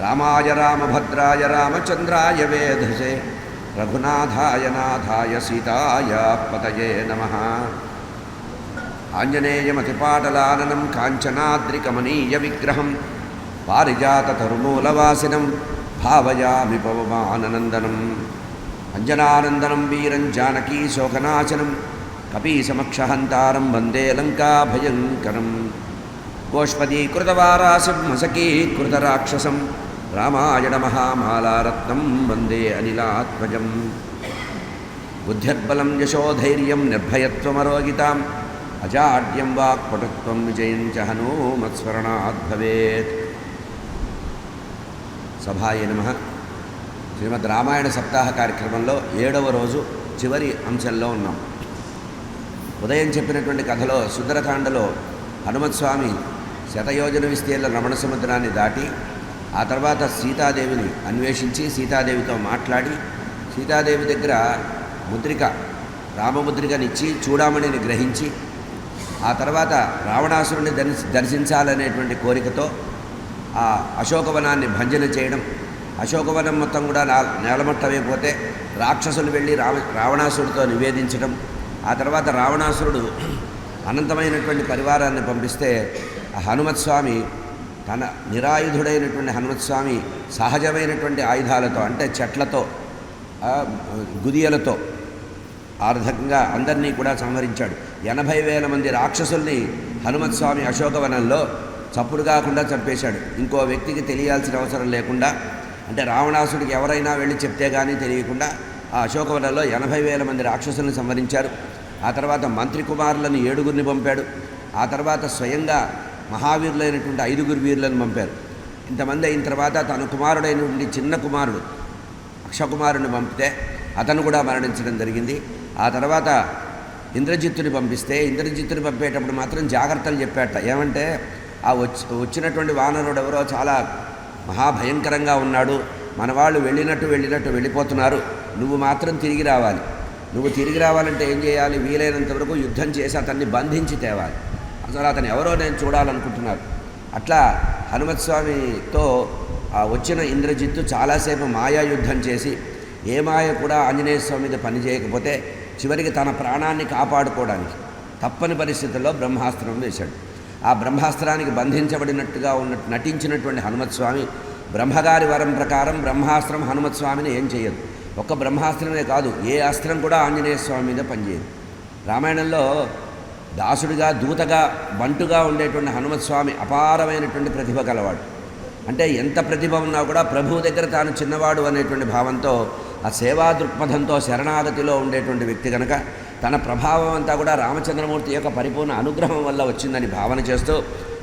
రామాయ రామభద్రాయ రామచంద్రాయ వేధసే. రఘునాథాయ నాథాయ సీతాయ పతయే నమ. ఆంజనేయమతిపాటలాననం కాంచనాద్రికమనీయ విగ్రహం పారిజాతరుమూలవాసినం భావయామి పవమాననందనం అంజనానందనం వీరం జానకీ శోకనాశనం. కపీసమక్షహంతారం వందే లంకాభయంకరం గోష్పదీకృతవారాసింహసకీకృతరాక్షసం రామాయణ మహామాలారత్నం వందే అనిలాత్మజం బుద్ధిర్బలం యశోధైర్యం నిర్భయత్వమరోగితాం అజాడ్యం వాక్పటుత్వం విజయం చ హనూమత్స్మరణాత్ భవేత్ సభాయ నమ శ్రీమద్ రామాయణ సప్తాహ కార్యక్రమంలో ఏడవ రోజు చివరి అంశంలో ఉన్నాం। ఉదయం చెప్పినటువంటి కథలో సుందరకాండలో హనుమత్స్వామి శతయోజన విస్తీర్ణ రమణ సముద్రాన్ని దాటి ఆ తర్వాత సీతాదేవిని అన్వేషించి సీతాదేవితో మాట్లాడి సీతాదేవి దగ్గర ముద్రిక రామముద్రికనిచ్చి చూడామణిని గ్రహించి ఆ తర్వాత రావణాసురుని దర్శి దర్శించాలనేటువంటి కోరికతో ఆ అశోకవనాన్ని భంజన చేయడం. అశోకవనం మొత్తం కూడా నేలమట్టమైపోతే రాక్షసులు వెళ్ళి రావ రావణాసురుడితో నివేదించడం. ఆ తర్వాత రావణాసురుడు అనంతమైనటువంటి పరివారాన్ని పంపిస్తే హనుమత్స్వామి హనుమత్ స్వామి తన నిరాయుధుడైనటువంటి హనుమత్స్వామి సహజమైనటువంటి ఆయుధాలతో అంటే చెట్లతో గుదియలతో ఆ రకంగా అందరినీ కూడా సంహరించాడు. ఎనభై వేల మంది రాక్షసుల్ని హనుమత్స్వామి అశోకవనంలో చప్పుడు కాకుండా చంపేశాడు. ఇంకో వ్యక్తికి తెలియాల్సిన అవసరం లేకుండా అంటే రావణాసుడికి ఎవరైనా వెళ్ళి చెప్తే కానీ తెలియకుండా ఆ అశోకవనంలో ఎనభై వేల మంది రాక్షసుల్ని సంహరించారు. ఆ తర్వాత మంత్రి కుమారులను ఏడుగురిని పంపాడు. ఆ తర్వాత స్వయంగా మహావీరులైనటువంటి ఐదుగురు వీరులను పంపారు. ఇంతమంది అయిన తర్వాత తన కుమారుడైనటువంటి చిన్న కుమారుడు అక్షకుమారుని పంపితే అతను కూడా మరణించడం జరిగింది. ఆ తర్వాత ఇంద్రజిత్తుని పంపిస్తే ఇంద్రజిత్తుని పంపేటప్పుడు మాత్రం జాగ్రత్తలు చెప్పాట ఏమంటే ఆ వచ్చి వచ్చినటువంటి వానరుడు ఎవరో చాలా మహాభయంకరంగా ఉన్నాడు. మన వాళ్ళు వెళ్ళినట్టు వెళ్ళినట్టు వెళ్ళిపోతున్నారు. నువ్వు మాత్రం తిరిగి రావాలి. నువ్వు తిరిగి రావాలంటే ఏం చేయాలి? వీలైనంత వరకు యుద్ధం చేసి అతన్ని బంధించి తేవాలి. అసలు అతను ఎవరో నేను చూడాలనుకుంటున్నారు అట్లా హనుమత్ స్వామితో వచ్చిన ఇంద్రజిత్తు చాలాసేపు మాయా యుద్ధం చేసి ఏ మాయ కూడా ఆంజనేయ స్వామి మీద పని చేయకపోతే చివరికి తన ప్రాణాన్ని కాపాడుకోవడానికి తప్పని పరిస్థితుల్లో బ్రహ్మాస్త్రం వేశాడు. ఆ బ్రహ్మాస్త్రానికి బంధించబడినట్టుగా ఉన్న నటించినటువంటి హనుమత్ స్వామి బ్రహ్మగారి వరం ప్రకారం బ్రహ్మాస్త్రం హనుమత్ స్వామిని ఏం చేయదు. ఒక్క బ్రహ్మాస్త్రమే కాదు ఏ అస్త్రం కూడా ఆంజనేయ స్వామి మీద పనిచేయదు. రామాయణంలో దాసుడిగా దూతగా బంటుగా ఉండేటువంటి హనుమత్ స్వామి అపారమైనటువంటి ప్రతిభ కలవాడు అంటే ఎంత ప్రతిభ ఉన్నా కూడా ప్రభువు దగ్గర తాను చిన్నవాడు అనేటువంటి భావంతో ఆ సేవా దృక్పథంతో శరణాగతిలో ఉండేటువంటి వ్యక్తి కనుక తన ప్రభావం అంతా కూడా రామచంద్రమూర్తి యొక్క పరిపూర్ణ అనుగ్రహం వల్ల వచ్చిందని భావన చేస్తూ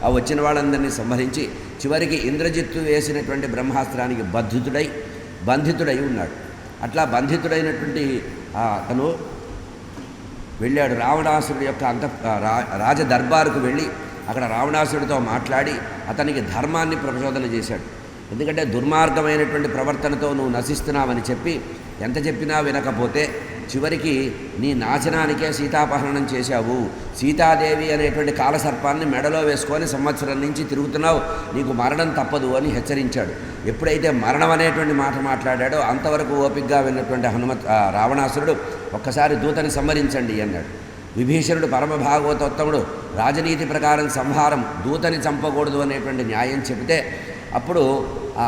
ఆ వచ్చిన వాళ్ళందరినీ సంహరించి చివరికి ఇంద్రజిత్తు వేసినటువంటి బ్రహ్మాస్త్రానికి బద్ధితుడై బంధితుడై ఉన్నాడు. అట్లా బంధితుడైనటువంటి ఆ అతను వెళ్ళాడు రావణాసురుడు యొక్క అంత రా- రాజ దర్బారుకు వెళ్ళి అక్కడ రావణాసురుడితో మాట్లాడి అతనికి ధర్మాన్ని ప్రచోదన చేశాడు. ఎందుకంటే దుర్మార్గమైనటువంటి ప్రవర్తనతో నువ్వు నశిస్తున్నావని చెప్పి ఎంత చెప్పినా వినకపోతే చివరికి నీ నాశనానికే సీతాపహరణం చేశావు. సీతాదేవి అనేటువంటి కాలసర్పాన్ని మెడలో వేసుకొని సంవత్సరం నుంచి తిరుగుతున్నావు. నీకు మరణం తప్పదు అని హెచ్చరించాడు. ఎప్పుడైతే మరణం అనేటువంటి మాట మాట్లాడాడో అంతవరకు ఓపికగా విన్నటువంటి హనుమ రావణాసురుడు ఒక్కసారి దూతని సంహరించండి అన్నాడు. విభీషణుడు పరమ భాగవతోత్తముడు రాజనీతి ప్రకారం సంహారం దూతని చంపకూడదు అనేటువంటి న్యాయం చెబితే అప్పుడు ఆ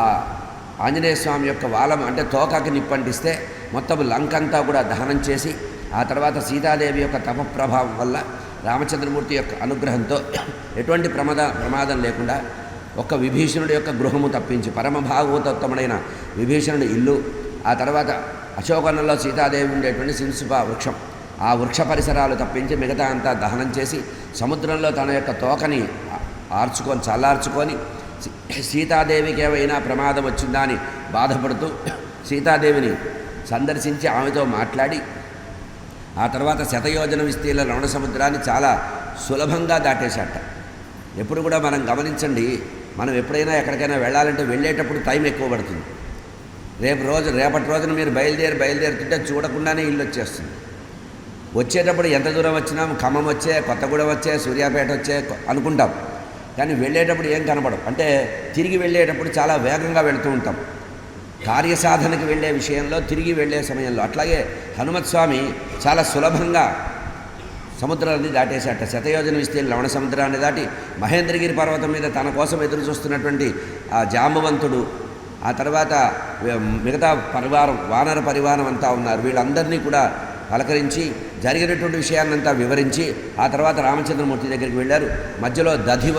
ఆంజనేయ స్వామి యొక్క వాలం అంటే తోకకి నిప్పంటిస్తే మొత్తం లంకంతా కూడా దహనం చేసి ఆ తర్వాత సీతాదేవి యొక్క తప ప్రభావం వల్ల రామచంద్రమూర్తి యొక్క అనుగ్రహంతో ఎటువంటి ప్రమాద ప్రమాదం లేకుండా ఒక్క విభీషణుడి యొక్క గృహము తప్పించి పరమ భాగవతోత్తముడైన విభీషణుడి ఇల్లు ఆ తర్వాత అశోకనంలో సీతాదేవి ఉండేటువంటి సింసుప వృక్షం. ఆ వృక్ష పరిసరాలు తప్పించి మిగతా అంతా దహనం చేసి సముద్రంలో తన యొక్క తోకని ఆర్చుకొని చల్లార్చుకొని సీతాదేవికి ఏమైనా ప్రమాదం వచ్చిందా అని బాధపడుతూ సీతాదేవిని సందర్శించి ఆమెతో మాట్లాడి ఆ తర్వాత శతయోజన విస్తీర్ణ రమణ సముద్రాన్ని చాలా సులభంగా దాటేశాట. ఎప్పుడు కూడా మనం గమనించండి మనం ఎప్పుడైనా ఎక్కడికైనా వెళ్ళాలంటే వెళ్ళేటప్పుడు టైం ఎక్కువ పడుతుంది. రేపు రోజు రేపటి రోజున మీరు బయలుదేరి బయలుదేరుతుంటే చూడకుండానే ఇల్లు వచ్చేస్తుంది. వచ్చేటప్పుడు ఎంత దూరం వచ్చినా ఖమ్మం వచ్చే కొత్తగూడెం వచ్చే సూర్యాపేట వచ్చే అనుకుంటాం. కానీ వెళ్ళేటప్పుడు ఏం కనపడం అంటే తిరిగి వెళ్ళేటప్పుడు చాలా వేగంగా వెళుతూ ఉంటాం. కార్యసాధనకి వెళ్ళే విషయంలో తిరిగి వెళ్ళే సమయంలో. అట్లాగే హనుమత్ స్వామి చాలా సులభంగా సముద్రాన్ని దాటేశాట. శతయోజన విస్తీర్ణ లవణ సముద్రాన్ని దాటి మహేంద్రగిరి పర్వతం మీద తన కోసం ఎదురు చూస్తున్నటువంటి ఆ జాంబవంతుడు ఆ తర్వాత మిగతా పరివారం వానర పరివారం అంతా ఉన్నారు. వీళ్ళందరినీ కూడా పలకరించి జరిగినటువంటి విషయాన్నంతా వివరించి ఆ తర్వాత రామచంద్రమూర్తి దగ్గరికి వెళ్ళారు. మధ్యలో దధివ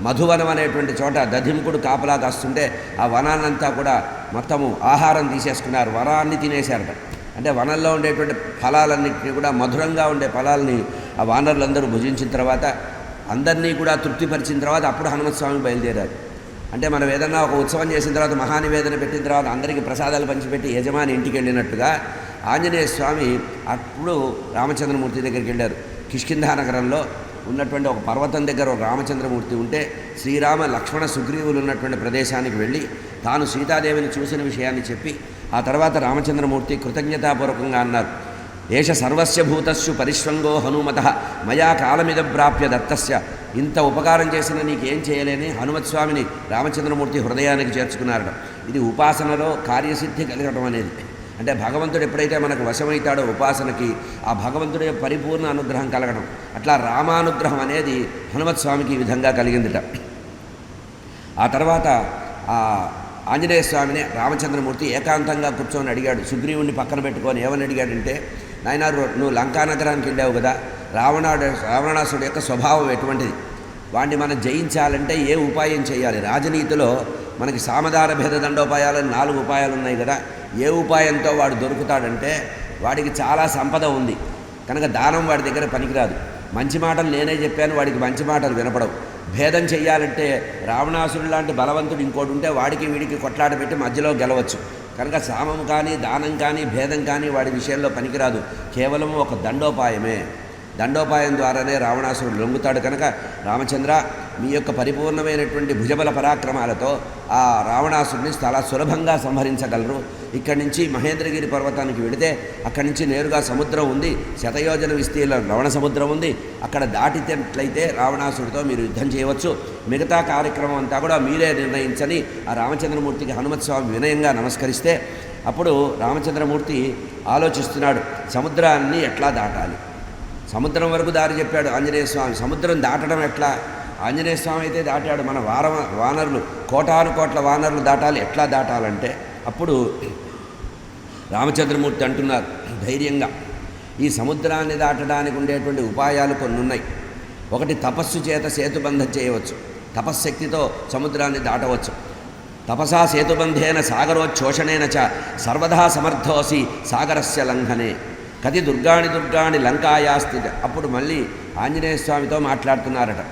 మధువనం అనేటువంటి చోట దధింకుడు కాపలా కాస్తుంటే ఆ వనాన్నంతా కూడా మొత్తము ఆహారం తీసేసుకున్నారు. వనాన్ని తినేశారట. అంటే వనంలో ఉండేటువంటి ఫలాలన్నింటినీ కూడా మధురంగా ఉండే ఫలాల్ని ఆ వానరులందరూ భుజించిన తర్వాత అందరినీ కూడా తృప్తిపరిచిన తర్వాత అప్పుడు హనుమత్స్వామి బయలుదేరారు. అంటే మనం ఏదన్నా ఒక ఉత్సవం చేసిన తర్వాత మహానివేదన పెట్టిన తర్వాత అందరికీ ప్రసాదాలు పంచిపెట్టి యజమాని ఇంటికి వెళ్ళినట్టుగా ఆంజనేయ స్వామి అప్పుడు రామచంద్రమూర్తి దగ్గరికి వెళ్ళారు. కిష్కింధా నగరంలో ఉన్నటువంటి ఒక పర్వతం దగ్గర ఒక రామచంద్రమూర్తి ఉంటే శ్రీరామ లక్ష్మణ సుగ్రీవులు ఉన్నటువంటి ప్రదేశానికి వెళ్ళి తాను సీతాదేవిని చూసిన విషయాన్ని చెప్పి ఆ తర్వాత రామచంద్రమూర్తి కృతజ్ఞతాపూర్వకంగా అన్నారు. ఏష సర్వస్య భూతస్సు పరిశ్రంగో హనుమత. మయా కాలమిద ప్రాప్య దత్తస్య. ఇంత ఉపకారం చేసిన నీకేం చేయలేని హనుమత్ స్వామిని రామచంద్రమూర్తి హృదయానికి చేర్చుకున్నారట. ఇది ఉపాసనలో కార్యసిద్ధి కలగటం అనేది. అంటే భగవంతుడు ఎప్పుడైతే మనకు వశమవుతాడో ఉపాసనకి ఆ భగవంతుడి పరిపూర్ణ అనుగ్రహం కలగడం. అట్లా రామానుగ్రహం అనేది హనుమత్స్వామికి ఈ విధంగా కలిగిందిట. ఆ తర్వాత ఆ ఆంజనేయ స్వామిని రామచంద్రమూర్తి ఏకాంతంగా కూర్చొని అడిగాడు. సుగ్రీవుణ్ణి పక్కన పెట్టుకొని ఏమని అడిగాడంటే నాయన రో- నువ్వు లంకానగరానికి వెళ్ళావు కదా రావణాడు రావణాసుడి యొక్క స్వభావం ఎటువంటిది? వాడిని మనం జయించాలంటే ఏ ఉపాయం చేయాలి? రాజనీతిలో మనకి సామధార భేద దండోపాయాలని నాలుగు ఉపాయాలు ఉన్నాయి కదా. ఏ ఉపాయంతో వాడు దొరుకుతాడంటే వాడికి చాలా సంపద ఉంది. కనుక దానం వాడి దగ్గర పనికిరాదు. మంచి మాటలు నేనే చెప్పాను వాడికి మంచి మాటలు వినపడవు. భేదం చెయ్యాలంటే రావణాసురుడు లాంటి బలవంతుడు ఇంకోటి ఉంటే వాడికి వీడికి కొట్లాట పెట్టి మధ్యలో గెలవచ్చు. కనుక సామం కానీ దానం కానీ భేదం కానీ వాడి విషయంలో పనికిరాదు. కేవలం ఒక దండోపాయమే. దండోపాయం ద్వారానే రావణాసురుడు లొంగుతాడు కనుక రామచంద్ర మీ యొక్క పరిపూర్ణమైనటువంటి భుజబల పరాక్రమాలతో ఆ రావణాసురుడిని చాలా సులభంగా సంహరించగలరు. ఇక్కడి నుంచి మహేంద్రగిరి పర్వతానికి వెడితే అక్కడి నుంచి నేరుగా సముద్రం ఉంది శతయోజన విస్తీర్ణ రవణ సముద్రం ఉంది. అక్కడ దాటితేట్లయితే రావణాసుడితో మీరు యుద్ధం చేయవచ్చు. మిగతా కార్యక్రమం అంతా కూడా మీరే నిర్ణయించని ఆ రామచంద్రమూర్తికి హనుమత్ స్వామి వినయంగా నమస్కరిస్తే అప్పుడు రామచంద్రమూర్తి ఆలోచిస్తున్నాడు సముద్రాన్ని ఎట్లా దాటాలి? సముద్రం వరకు దారి చెప్పాడు ఆంజనేయ స్వామి. సముద్రం దాటడం ఎట్లా? ఆంజనేయ స్వామి అయితే దాటాడు. మన వార వానరులు కోటాను కోట్ల వానరులు దాటాలి. ఎట్లా దాటాలంటే అప్పుడు రామచంద్రమూర్తి అంటున్నారు ధైర్యంగా. ఈ సముద్రాన్ని దాటడానికి ఉండేటువంటి ఉపాయాలు కొన్ని ఉన్నాయి ఒకటి తపస్సు చేత సేతుబంధం చేయవచ్చు. తపశ్శక్తితో సముద్రాన్ని దాటవచ్చు. తపసా సేతుబంధేన సాగరోచ్ఛోషణేన చ సర్వదా సమర్థోసి సాగరస్య లంఘనే. కతి దుర్గాణి దుర్గాణి లంకాయాస్తి అప్పుడు మళ్ళీ ఆంజనేయ స్వామితో మాట్లాడుతున్నారట.